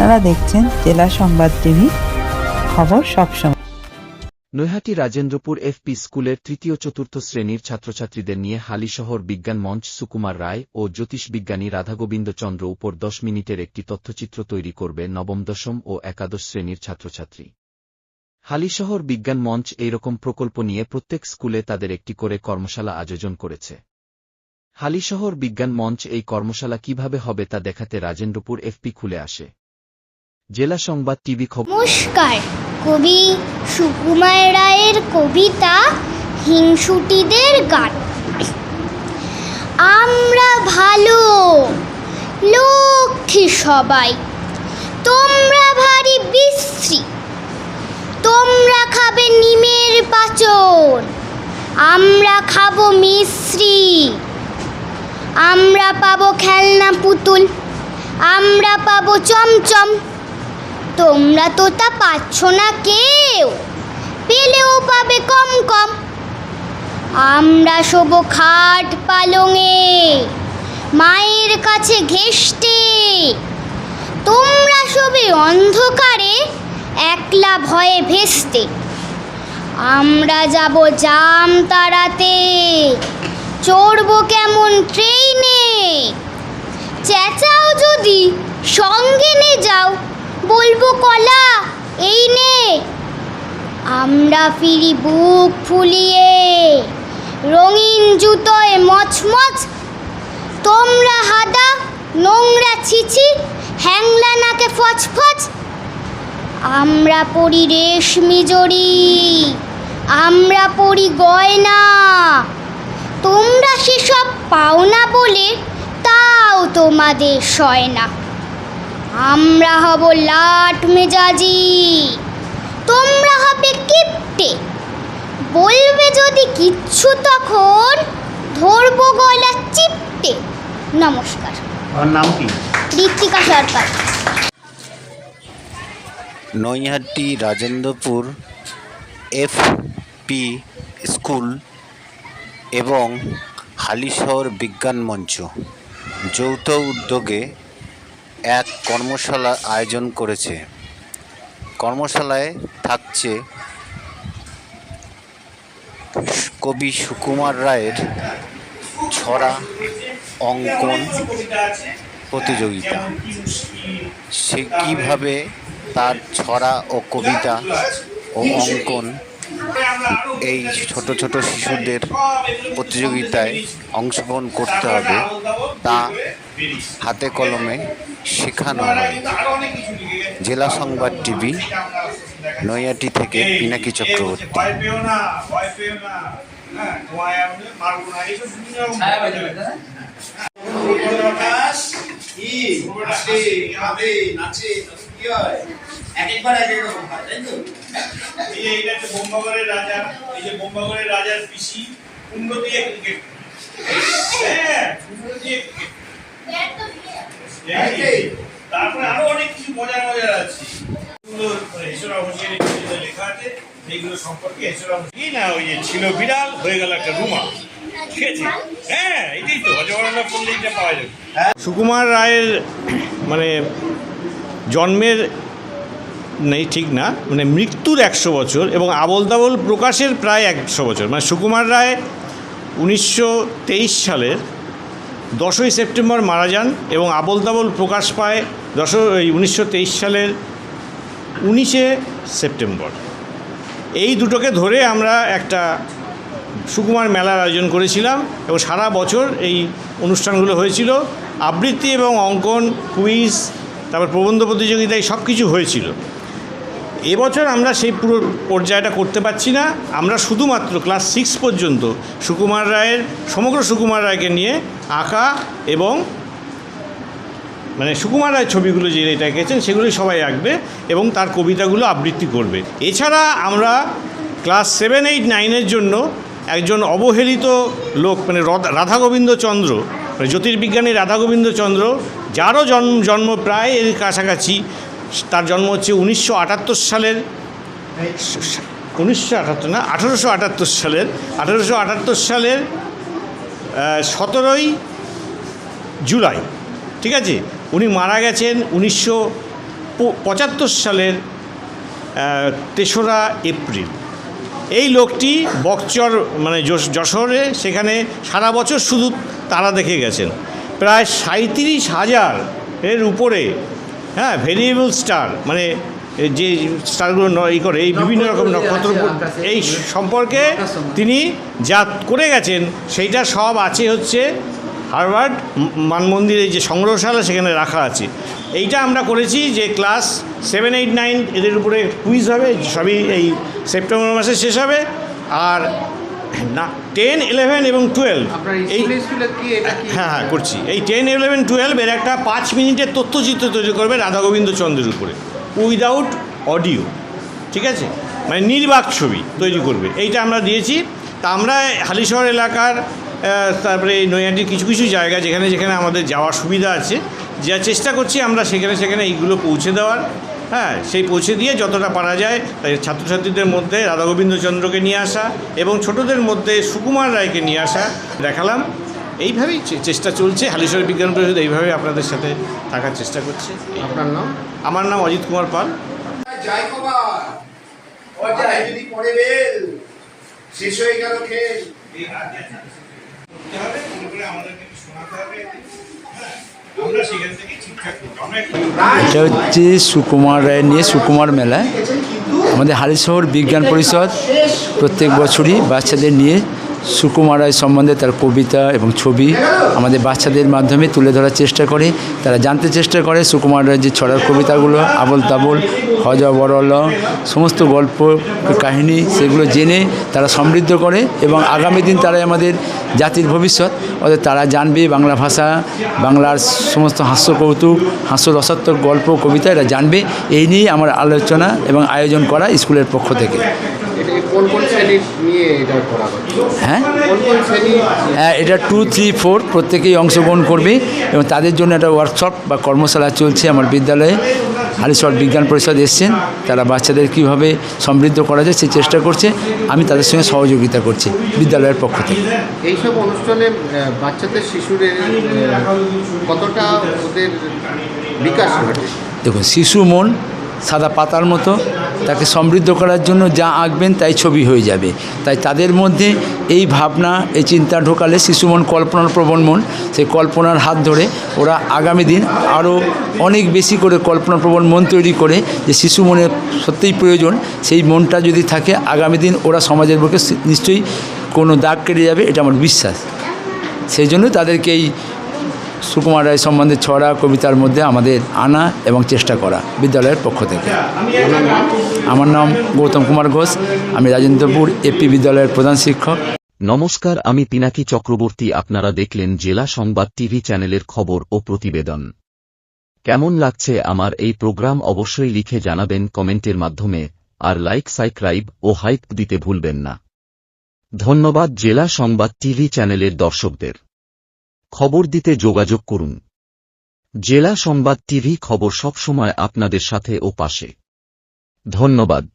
আপনারা দেখছেন জেলা সংবাদ টিভি, খবর সবসময় নৈহাটি রাজেন্দ্রপুর এফপি স্কুলের তৃতীয় চতুর্থ শ্রেণির ছাত্রছাত্রীদের নিয়ে হালিশহর বিজ্ঞান মঞ্চ সুকুমার রায় ও জ্যোতিষবিজ্ঞানী রাধাগোবিন্দ চন্দ্র উপর দশ মিনিটের একটি তথ্যচিত্র তৈরি করবে নবম, দশম ও একাদশ শ্রেণির ছাত্রছাত্রী। হালিশহর বিজ্ঞান মঞ্চ এইরকম প্রকল্প নিয়ে প্রত্যেক স্কুলে তাদের একটি করে কর্মশালা আয়োজন করেছে। হালিশহর বিজ্ঞান মঞ্চ এই কর্মশালা কীভাবে হবে তা দেখাতে রাজেন্দ্রপুর এফপি খুলে আসে। জেলা সংবাদ টিভি খবর। নমস্কার। কবি সুকুমার রায়ের কবিতা হিংসুটিদের গান। আমরা ভালো লক্ষ্মী সবাই। তোমরা ভারী বিশ্রী। তোমরা খাবে নিমের পাচন। আমরা খাব মিশ্রি। আমরা পাবো খেলনা পুতুল। আমরা পাবো চমচম। তোমরা তো তা পাচ্ছ না কেউ। পেলেও পাবে কম কম। আমরা শোব খাট পালঙে। মায়ের কাছে ঘেষ্টে। তোমরা শোবে অন্ধকারে, একলা ভয়ে ভেস্তে। আমরা যাব জাম তাড়াতে চড়বো কেমন ট্রেনে চেঁচাও যদি সঙ্গে নে যাও। বলব কলা? এই নে। আমরা ফিরি বুক ফুলিয়ে। রঙিন জুতোয় মচমচ। তোমরা হাদা, নোংরা ছিছি, হ্যাংলা নাকে ফচফচ আমরা পড়ি রেশমি জড়ি। আমরা পড়ি গয়না। তোমরা সেসব পাও না বলে তাও তোমাদের সয় না। আমরা হব লাট মেজাজি। তোমরা হবে কিপ্টে। বলবে যদি কিচ্ছু তখন ধরবো গলা চিপটে। নমস্কার। আমার নাম কি? Ritwika Sarkar. Naihati Rajendrapur F P school এবং হালিশহর বিজ্ঞান মঞ্চ যৌথ উদ্যোগে এক কর্মশালা আয়োজন করেছে। কর্মশালায় থাকছে কবি সুকুমার রায়ের ছড়া অঙ্কন প্রতিযোগিতা। সে কীভাবে তার ছড়া ও কবিতা ও অঙ্কন এই ছোট ছোট শিশুদের প্রতিযোগিতায় অংশগ্রহণ করতে হবে, তা হাতে কলমে শেখানো হয়। জেলা সংবাদ টিভি নৈয়াটি থেকে পিনাকি চক্রবর্তী। এই যে বোম্বাগড়ের রাজার পিসি ক্রিকেট হ্যাঁ কুণ্ড দিয়ে ক্রিকেট তারপরে আরও অনেক কিছু মজার মজার আছে সুন্দর মানে হেসরা হোসেন লেখা আছে এইগুলো হয়ে সুকুমার রায়ের মানে জন্মের নেই ঠিক না মানে মৃত্যুর একশো বছর এবং আবল তাবল প্রকাশের প্রায় একশো বছর। মানে সুকুমার রায় উনিশশো তেইশ সালের দশই সেপ্টেম্বর মারা যান এবং আবল তাবল প্রকাশ পায় দশ উনিশশো সালের উনিশে সেপ্টেম্বর। এই দুটোকে ধরে আমরা একটা সুকুমার মেলার আয়োজন করেছিলাম এবং সারা বছর এই অনুষ্ঠানগুলো হয়েছিল। আবৃত্তি এবং অঙ্কন, কুইজ, তারপর প্রবন্ধ প্রতিযোগিতায় সব কিছু হয়েছিল। এবছর আমরা সেই পুরো পর্যায়টা করতে পারছি না। আমরা শুধুমাত্র ক্লাস সিক্স পর্যন্ত সুকুমার রায়ের, সমগ্র সুকুমার রায়কে নিয়ে আঁকা এবং মানে সুকুমার রায়ের ছবিগুলো যে এটা এঁকেছেন, সেগুলোই সবাই আঁকবে এবং তার কবিতাগুলো আবৃত্তি করবে। এছাড়া আমরা ক্লাস সেভেন, এইট নাইনের জন্য একজন অবহেলিত লোক মানে রদ- রাধা গোবিন্দ চন্দ্র মানে জ্যোতির্বিজ্ঞানী রাধা গোবিন্দ চন্দ্র যারও জন্ম জন্ম প্রায় এর কাছাকাছি, তার জন্ম হচ্ছে উনিশশো আটাত্তর সালের, উনিশশো আটাত্তর না, আঠেরোশো আটাত্তর সালের, আঠেরোশো আটাত্তর সালের সতেরোই জুলাই, ঠিক আছে? উনি মারা গেছেন উনিশশো পঁচাত্তর সালের তেসরা এপ্রিল। এই লোকটি বকচর মানে যশোরে সেখানে সারা বছর শুধু তারা দেখে গেছেন। প্রায় সাঁত্রিশ হাজার এর উপরে হ্যাঁ ভেরিয়েবল স্টার মানে যে স্টারগুলো ই করে এই বিভিন্ন রকম নক্ষত্র এই সম্পর্কে তিনি যা করে গেছেন সেইটা সব আছে হচ্ছে হারভার্ড মানমন্দিরের যে সংগ্রহশালা সেখানে রাখা আছে। এইটা আমরা করেছি যে ক্লাস সেভেন এইট নাইন এদের উপরে কুইজ হবে সবই এই সেপ্টেম্বর মাসে শেষ হবে। আর না টেন ইলেভেন এবং টুয়েলভ এই হ্যাঁ হ্যাঁ করছি। এই টেন ইলেভেন টুয়েলভ এর একটা পাঁচ মিনিটের তথ্যচিত্র তৈরি করবে রাধা গোবিন্দ চন্দ্রের উপরে। উইদাউট অডিও ঠিক আছে? মানে নির্বাক ছবি তৈরি করবে। এইটা আমরা দিয়েছি। তা আমরা হালিশহর এলাকার তারপরে এই নৈহাটির কিছু কিছু জায়গা যেখানে যেখানে আমাদের যাওয়ার সুবিধা আছে যা চেষ্টা করছি আমরা সেখানে সেখানে এইগুলো পৌঁছে দেওয়ার। হ্যাঁ সেই পৌঁছে দিয়ে যতটা পারা যায় তাই ছাত্রছাত্রীদের মধ্যে রাধা গোবিন্দচন্দ্রকে নিয়ে আসা এবং ছোটদের মধ্যে সুকুমার রায়কে নিয়ে আসা দেখালাম। এইভাবেই চে- চেষ্টা চলছে। হালিশ্বর বিজ্ঞান পরিষদ এইভাবে আপনাদের সাথে থাকার চেষ্টা করছে। আপনার নাম? আমার নাম অজিত কুমার পাল। শেষ হয়ে গেল খেল। এটা হচ্ছে সুকুমার রায় নিয়ে সুকুমার মেলা আমাদের হালিশহর বিজ্ঞান পরিষদ প্রত্যেক বছরই বাচ্চাদের নিয়ে সুকুমার রায় সম্বন্ধে তার কবিতা এবং ছবি আমাদের বাচ্চাদের মাধ্যমে তুলে ধরার চেষ্টা করে, তারা জানতে চেষ্টা করে সুকুমার রায়ের যে ছড়ার কবিতাগুলো, আবল তাবল, হজ বরল সমস্ত গল্প, কাহিনী সেগুলো জেনে তারা সমৃদ্ধ করে এবং আগামী দিন তারাই আমাদের জাতির ভবিষ্যৎ। অর্থাৎ তারা জানবে বাংলা ভাষা, বাংলার সমস্ত হাস্য কৌতুক, হাস্য রসাত্মক গল্প, কবিতা এরা জানবে। এই নিয়ে আমার আলোচনা এবং আয়োজন করা স্কুলের পক্ষ থেকে। কোন কোন শ্রেণি নিয়ে এটা করা হ্যাঁ? কোন কোন শ্রেণি? হ্যাঁ এটা টু থ্রি ফোর প্রত্যেকেই অংশগ্রহণ করবে এবং তাদের জন্য একটা ওয়ার্কশপ বা কর্মশালা চলছে আমার বিদ্যালয়ে। হালিশহর বিজ্ঞান পরিষদ এসছেন তারা বাচ্চাদের কীভাবে সমৃদ্ধ করা যায় সেই চেষ্টা করছে আমি তাদের সঙ্গে সহযোগিতা করছি বিদ্যালয়ের পক্ষ থেকে। এইসব অনুষ্ঠানে বাচ্চাদের শিশুদের কতটা ওদের বিকাশ ঘটে? দেখুন শিশু মন সাদা পাতার মতো তাকে সমৃদ্ধ করার জন্য যা আঁকবেন তাই ছবি হয়ে যাবে। তাই তাদের মধ্যে এই ভাবনা, এই চিন্তা ঢোকালে শিশু মন কল্পনার প্রবণ মন, সেই কল্পনার হাত ধরে ওরা আগামী দিন আরও অনেক বেশি করে কল্পনাপ্রবণ মন তৈরি করে যে শিশু মনের সত্যিই প্রয়োজন, সেই মনটা যদি থাকে, আগামী দিন ওরা সমাজের বুকে নিশ্চয়ই কোনো দাগ কেটে যাবে, এটা আমার বিশ্বাস। সেই জন্য তাদেরকে এই সুকুমার রায় সম্বন্ধে ছড়া কবিতার মধ্যে আমাদের আনা এবং চেষ্টা করা বিদ্যালয়ের পক্ষ থেকে। আমার নাম গৌতম কুমার ঘোষ, আমি রাজেন্দ্রপুর এপি বিদ্যালয়ের প্রধান শিক্ষক। নমস্কার, আমি পিনাকি চক্রবর্তী, আপনারা দেখলেন জেলা সংবাদ টিভি চ্যানেলের খবর ও প্রতিবেদন। কেমন লাগছে আমার এই প্রোগ্রাম অবশ্যই লিখে জানাবেন কমেন্টের মাধ্যমে, আর লাইক, সাবস্ক্রাইব ও হাইপ দিতে ভুলবেন না। ধন্যবাদ জেলা সংবাদ টিভি চ্যানেলের দর্শকদের। খবর দিতে যোগাযোগ করুন। জেলা সংবাদ টিভি খবর সবসময় আপনাদের সাথে ও পাশে। ধন্যবাদ।